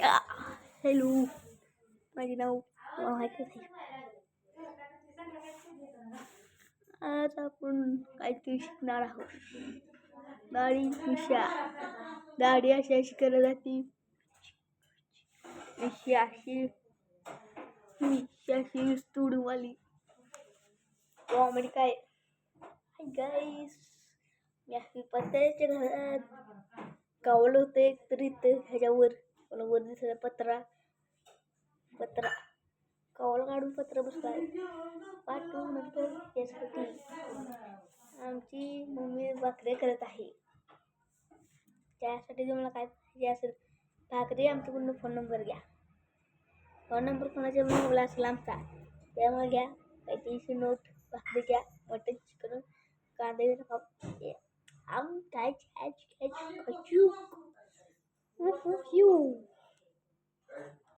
निशा hello माझे नाव माहिती आहे आज आपण काहीतरी शिकणार आहोत. दाढी निशा दाढी अशी अशी करत जाते अशी. अशी अशी अशी तुडूवाली. कॉमेडी काय? हाय गाईस मी अशी पत्र्याच्या घरात. कावलं होतं एक तरी ते ह्याच्यावर. मला वर दिसायचा पत्रा पत्रा कावलं काढून पत्र बसलाय पाठवू नंतर त्यासाठी आमची मम्मी भाकरी करत आहे त्यासाठी तुम्हाला काय पाहिजे असेल भाकरी आमच्याकडून फोन नंबर घ्या फोन नंबर कोणाच्या मोबाईल असेल आमचा त्यामुळे घ्या काही तीनशे नोट भाकरी घ्या मटन चिकन कांदे आम काय 哟。